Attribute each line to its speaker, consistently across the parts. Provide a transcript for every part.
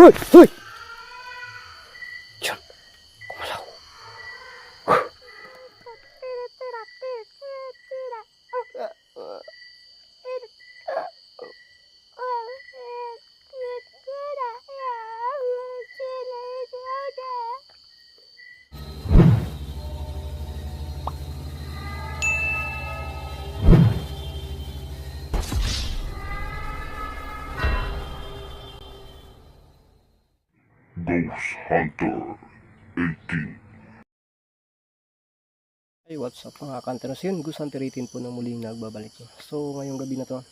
Speaker 1: Hoy! Hoy! Hey, what's up mga kanteros yun? Gus Hunter 18 po na muling nagbabalik. So, ngayong gabi na to,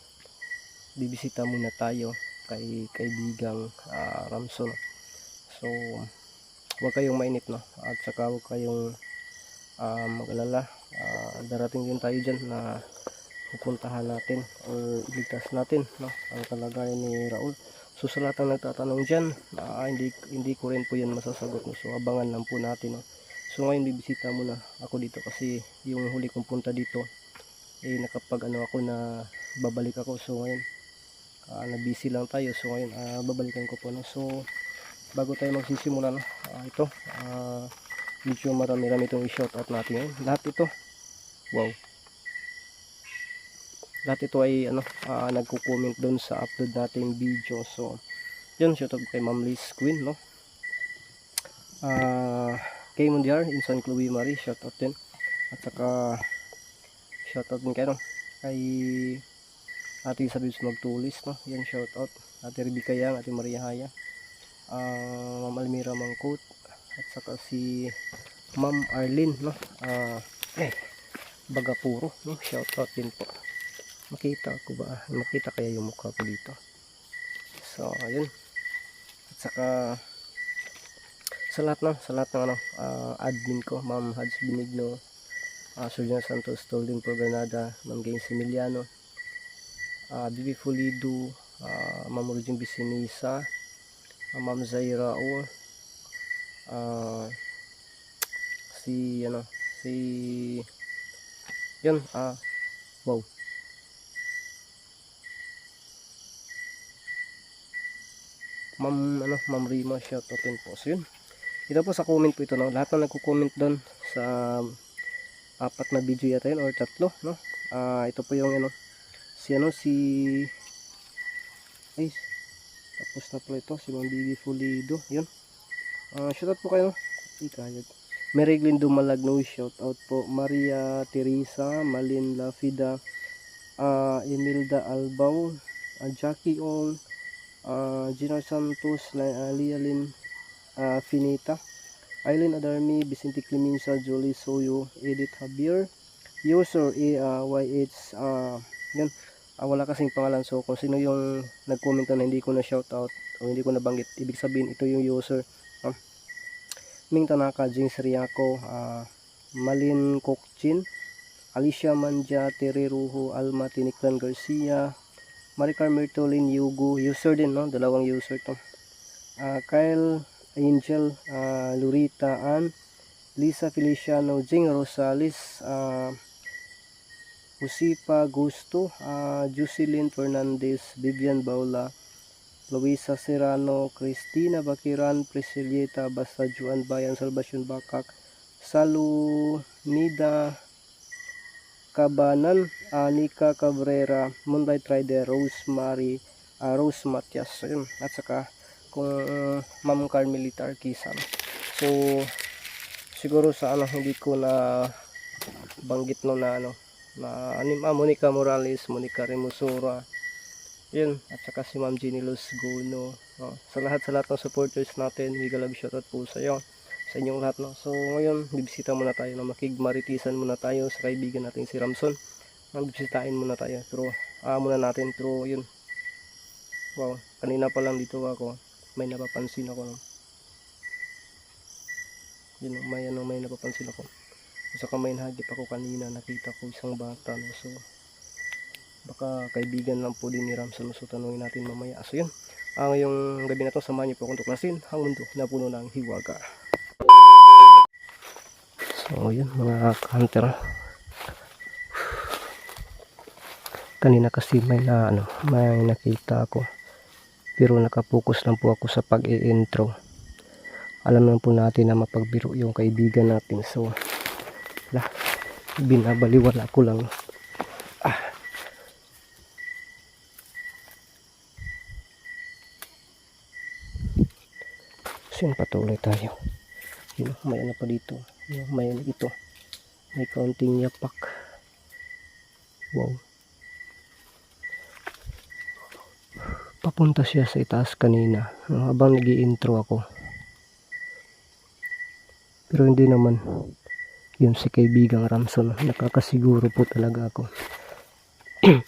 Speaker 1: bibisita muna tayo kay kaibigang ah, Ramson. So, huwag kayong mainit no? At saka huwag kayong ah, mag-alala. Ah, darating din tayo dyan na pupuntahan natin o iligtas natin no? ang kalagayan ni Raul. So sa lahat ng nagtatanong dyan, ah, hindi, hindi ko rin po yan masasagot. So abangan lang po natin. No? So ngayon bibisita muna ako dito kasi yung huli kong punta dito eh nakapag ano ako na babalik ako. So ngayon ah, na busy lang tayo. So ngayon ah, babalikan ko po. No? So bago tayo magsisimula no, ah, ito ah, medyo marami-rami itong i-shoutout natin ngayon. Lahat ito wow lahat ito ay ano ah, nagko-comment doon sa upload nating video. So yun shoutout kay Ma'am Liz Queen no. Ah kay Mundiar, Insan Chloe Marie, shoutout din. At saka shoutout din kay no kay Ate Isabel Magtulis no. Yan shoutout. Ate Rebecca Yang, Ate Maria Haya. Ah Ma'am Almira Mangkut at saka si Ma'am Arlene no. Ah eh Bagapuro no. Shoutout din po makita ko ba? Makita kaya yung mukha ko dito? So ayun. At saka sa lahat ng sa lahat ng ano ah, admin ko ma'am Hads Benigno uh, Surgeon Santos Tolding Pro Granada ma'am Gaines Emiliano uh, Bibi Fulido uh, ma'am Rujin Bisinisa uh, ma'am Zaira O ah, si ano si yun ah wow Ma'am ano, Ma'am Rima shoutout din po. So yun. Ito po sa comment po ito no. Lahat na nagko-comment doon sa apat na video yata yun or tatlo no. Ah ito po yung ano si ano si ay tapos na pala ito si Ma'am Bibi Fulido. Yun. Ah shoutout po kayo. Ikayag. Mary Glyn Dumalagno shoutout po. Maria Teresa, Malin Lafida, ah Emilda Albaw, ah, Jackie Ong, uh, Gina Santos, uh, Lialin uh, Finita, Aileen Adarmi, Vicente Clemenza, Jolie Soyo, Edith Javier, user AYH, uh, yun, ah, wala kasing pangalan so kung sino yung nag-comment na hindi ko na shoutout o hindi ko nabanggit, ibig sabihin ito yung user. Uh, Ming Tanaka, James Riaco, uh, Malin Kokchin, Alicia Manja, Tere Ruho, Alma Tiniklan Garcia, Maricar Mertolin Yugo, user din no, dalawang user to. Ah, Kyle Angel, ah, Lurita Ann, Lisa Feliciano, Jing Rosales, ah, Usipa Gusto, ah, Jocelyn Fernandez, Vivian Baula, Luisa Serrano, Cristina Bakiran, Priscilieta Basta Juan Bayan, Salvacion Bakak, Salu Nida Kabanan, Anika Cabrera, Munday Trader, Rosemary, uh, Rose Matias, so yun. At saka kung uh, Ma'am Carmelita Arquisan. So siguro sa ano hindi ko na banggit no na ano na anim ah, Monica Morales, Monica Remusura. Yun, at saka si Ma'am Jenny Luz Gono. No? Sa lahat sa lahat ng supporters natin, mega love shoutout po sa iyo sa inyong lahat no. So ngayon, bibisita muna tayo na makigmaritisan muna tayo sa kaibigan natin si Ramson. Nang bibisitain muna tayo. Pero ah muna natin pero yun. Wow, kanina pa lang dito ako, may napapansin ako no. Yun, may ano, may napapansin ako. Sa kamay nahagip ako kanina, nakita ko isang bata no. So baka kaibigan lang po din ni Ramson so tanungin natin mamaya. So yun, ah, ngayong gabi na to samahan niyo po akong tuklasin ang mundo na puno ng hiwaga. So, yun mga hunter. Kanina kasi may na ano, may nakita ako. Pero nakapokus lang po ako sa pag-i-intro. Alam naman po natin na mapagbiro yung kaibigan natin. So, la, binabaliwala ko lang. Ah. So, yun, patuloy tayo. Yun, may ano pa dito. Yun, may ano ito. May kaunting yapak. Wow. Papunta siya sa itaas kanina. Habang nag intro ako. Pero hindi naman. Yun si kaibigang Ramson. Nakakasiguro po talaga ako.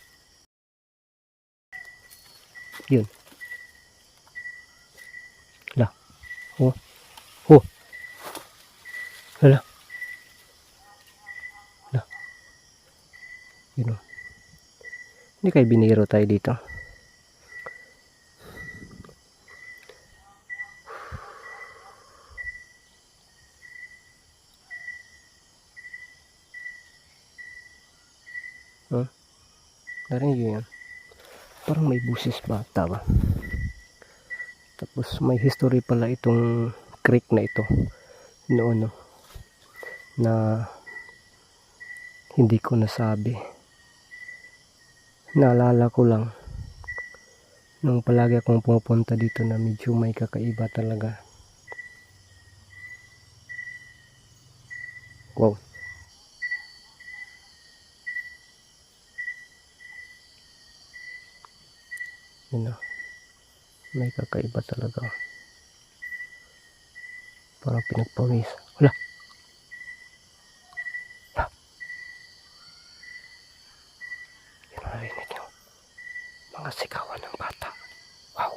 Speaker 1: Yun. La. Oh. Oh. Hala. La. Yun o. Hindi kayo biniro tayo dito. Huh? Yan. Parang may busis bata ba? Tapos may history pala itong creek na ito. Noon no. Na hindi ko nasabi. Naalala ko lang nung palagi akong pumupunta dito na medyo may kakaiba talaga. Wow. Yun na. May kakaiba talaga. Parang pinagpawis. Wala. Yun ang narinig nyo. Mga sigawan ng bata. Wow.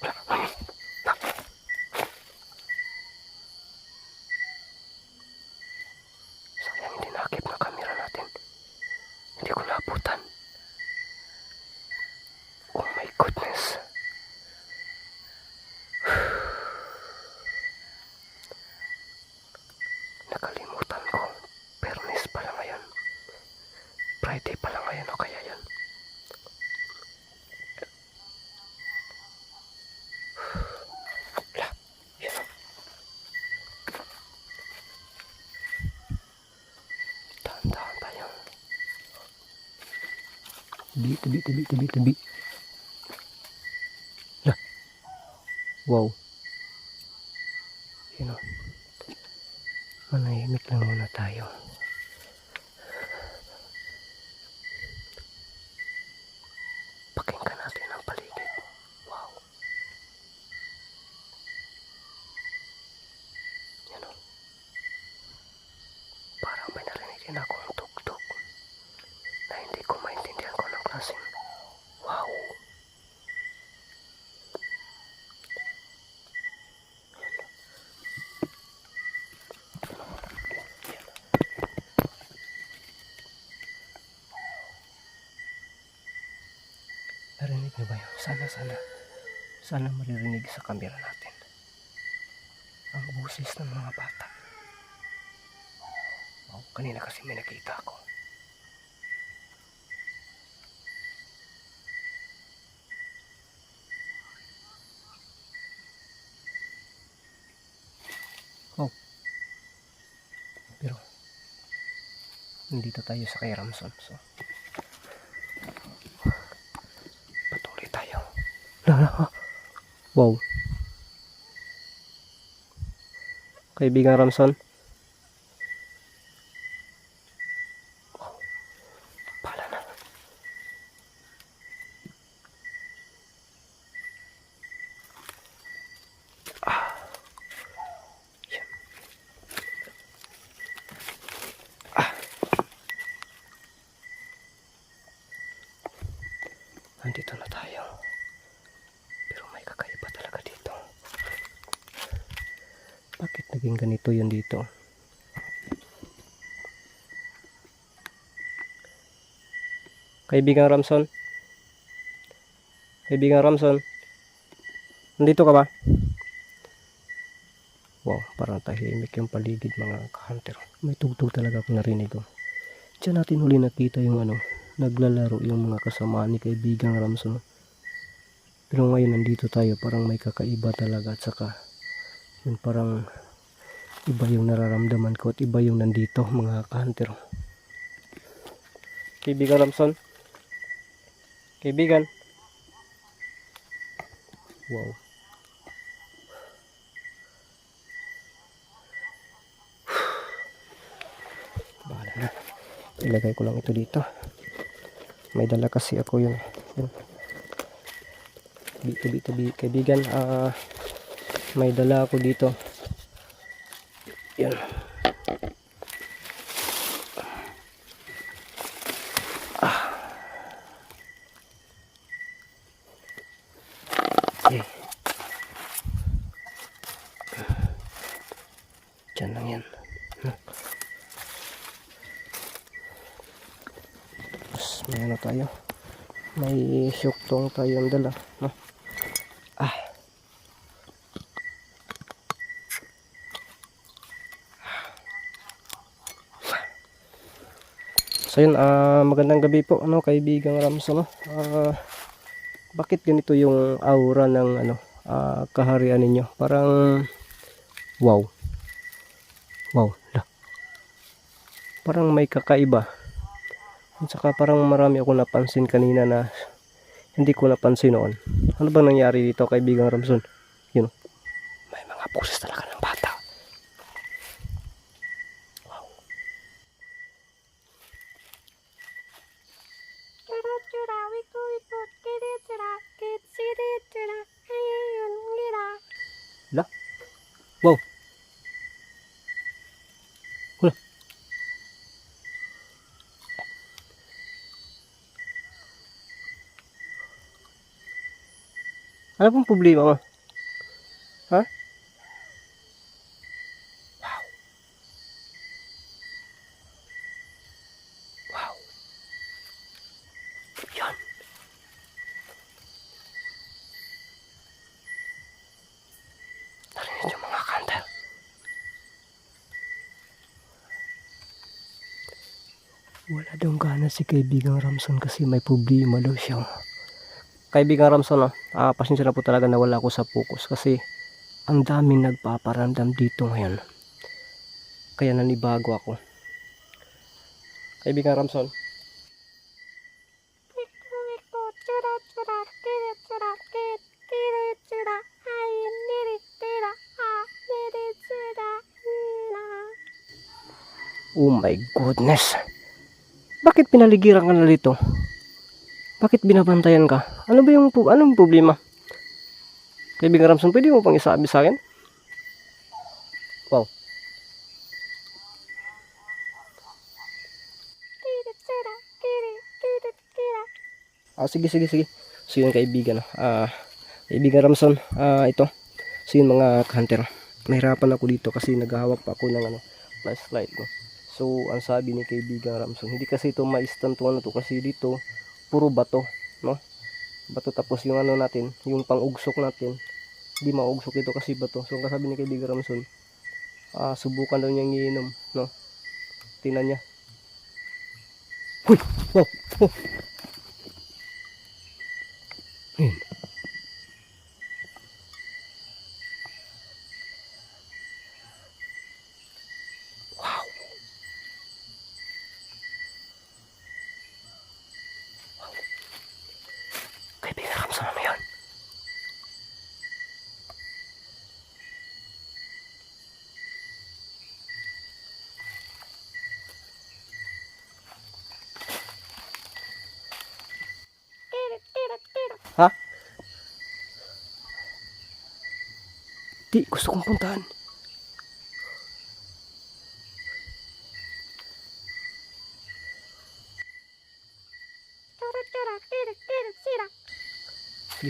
Speaker 1: Wala. Wala. Sayang hindi nakip na camera natin. Hindi ko naabutan. Oh my goodness. Nakalimutan ko. Permis pala ngayon. Friday pala ngayon o kaya yun. La, yun o. Dahan-dahan tayo. Tabi, tabi, tabi, tabi, tabi. La. Wow. Yun o. Manahimik lang muna tayo. Pakinggan natin ang paligid. Wow. Yan o. Parang may akong tugtog na hindi ko maintindihan kung anong klaseng wow. Narinig niyo ba yun? Sana, sana. Maririnig sa kamera natin. Ang busis ng mga bata. Oh, kanina kasi may nakita ako. Oh. Pero, nandito tayo sa kay Ramson. So, patuloy tayo. Lala. Wow. Kaibigan Ramson. Pala na. Ah. Yan. Ah. Nandito na tayo. Pero may kakaiba talaga dito. Naging ganito yun dito? Kaibigan Ramson? Kaibigan Ramson? Nandito ka ba? Wow, parang tahimik yung paligid mga ka-hunter. May tugtog talaga ako narinig ko. Diyan natin huli nakita yung ano, naglalaro yung mga kasama ni kaibigang Ramson. Pero ngayon nandito tayo parang may kakaiba talaga at saka yun parang iba yung nararamdaman ko at iba yung nandito mga ka-hunter. Kaibigan Ramson. Kaibigan. Wow. Bahala na. Ilagay ko lang ito dito. May dala kasi ako yung yun. Dito, dito, dito, kaibigan. Ah, may dala ako dito. Yan. Okay. Diyan yan. Tapos may ano tayo. May syuktong tayong dala. No? So yun, ah, magandang gabi po, ano, kaibigang Ramso, no? Ah, bakit ganito yung aura ng ano ah, kaharian ninyo? Parang wow. Wow la. parang may kakaiba. At saka parang marami ako napansin kanina na hindi ko napansin noon. Ano bang nangyari dito kaibigang Ramson wow Wala. Ano pong problema mo? Daw gana si kaibigang Ramson kasi may problema daw siya. Kaibigang Ramson, ah, ah, pasensya na po talaga na wala ako sa focus kasi ang daming nagpaparamdam dito ngayon. Kaya nanibago ako. Kaibigang Ramson, oh my goodness. Bakit pinaligiran ka na dito? Bakit binabantayan ka? Ano ba yung po- anong problema? Kaibigan Ramson, pwede mo pang isabi sa akin? Wow. Ah, sige, sige, sige. So yun kaibigan. Ah, kaibigan Ramson, ah, ito. So yun mga hunter. Mahirapan ako dito kasi naghahawak pa ako ng ano, flashlight ko. So, ang sabi ni kaibigan Ramson, hindi kasi ito maistantuan na to kasi dito puro bato, no? Bato tapos yung ano natin, yung pang-ugsok natin, hindi maugsok ito kasi bato. So, ang sabi ni kaibigan Ramson, ah, subukan daw niyang iinom, no? Tingnan niya. Huy! Wow! Oh! Ramson, ano yun? Ha? Di, gusto kong puntahan.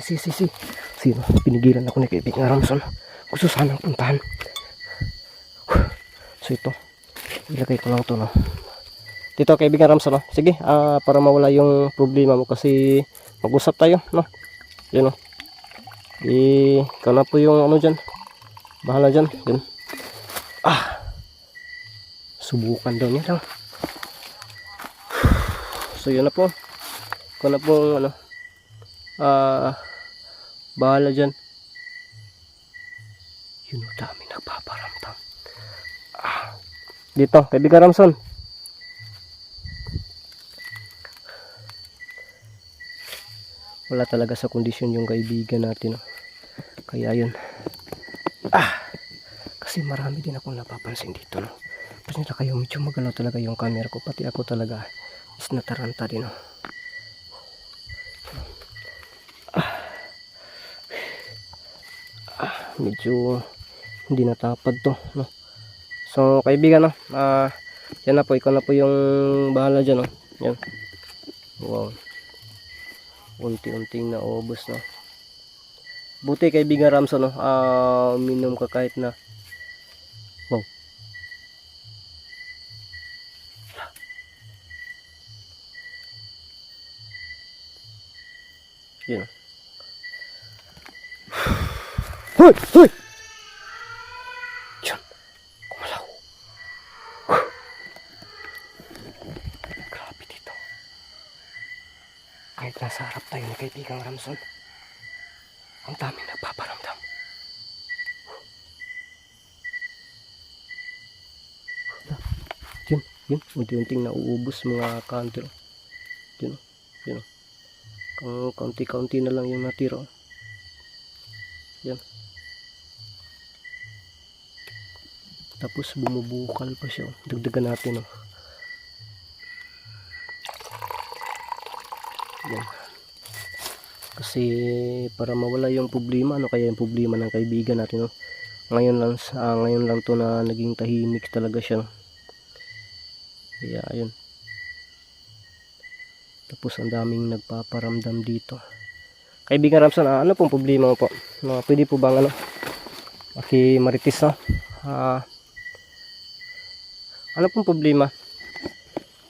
Speaker 1: Sige, sige, sige. Sino? Pinigilan ako ni kaibigan Ramson. Gusto sanang puntahan. So ito, ilagay ko lang to no. Dito kaibigan Ramson no. Sige, ah, para mawala yung problema mo kasi mag-usap tayo no. Yun no. Eh, ikaw na po yung ano dyan. Bahala dyan. Yun. Ah. Subukan daw niya daw. So yun na po. Kung na po ano ah bahala dyan. Yun o dami nagpaparamdam. Ah. Dito, kaibigan Ramson. Wala talaga sa kondisyon yung kaibigan natin. oh. Kaya yun. Ah! Kasi marami din akong napapansin dito. No? Pasensya kayo, medyo magalaw talaga yung camera ko. Pati ako talaga is nataranta din. Oh. Ah. Ah, medyo hindi natapad to. No? So, kaibigan, no? Ah, yan na po. Ikaw na po yung bahala dyan. No? Yan. Wow. Unti-unting naubos, no? Buti kaibigan Ramson, no? Ah, uminom ka kahit na Wow. Yun. Hoy! Hoy! Diyan. Kumalaw. Grabe dito. Kahit nasa harap tayo ni kaibigang Ramson, ang daming nagpaparamdam. Yun, yun. Unti-unting nauubos mga kanto. Yun, yun. Kaunti-kaunti na lang yung natira. Yan. Tapos bumubukal pa siya. Dagdagan natin. Oh. Yan. Kasi para mawala yung problema, ano kaya yung problema ng kaibigan natin. Oh. Ngayon lang, sa ngayon lang to na naging tahimik talaga siya. Kaya ayun. Tapos ang daming nagpaparamdam dito. Kaibigan Ramson, ah, ano pong problema mo po? Pwede po bang ano? Maki maritis no? Ah, ano pong problema?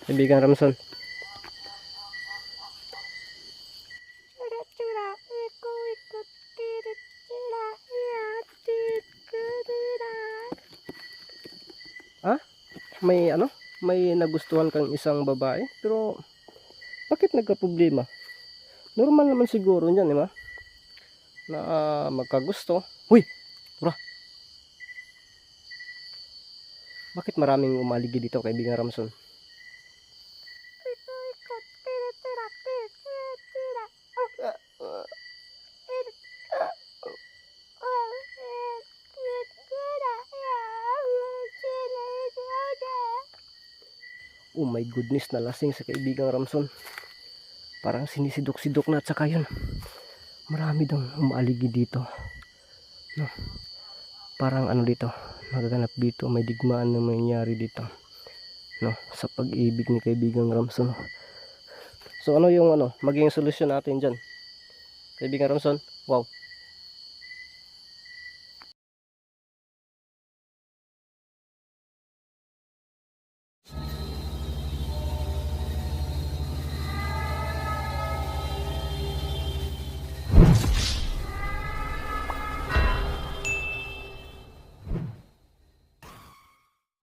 Speaker 1: Kaibigan Ramson. May ano? May nagustuhan kang isang babae, pero bakit nagka-problema? Normal naman siguro niyan, di ba? Na ah, magkagusto. Huy! Bakit maraming umaligi dito, kaibigan Ramson? Oh my goodness, nalasing sa kaibigang Ramson. Parang sinisidok-sidok na at saka yun. Marami daw umaaligi dito. No? Parang ano dito, magaganap dito, may digmaan na mangyari dito. No? Sa pag-ibig ni kaibigang Ramson. So ano yung ano, maging solusyon natin dyan? Kaibigang Ramson, wow.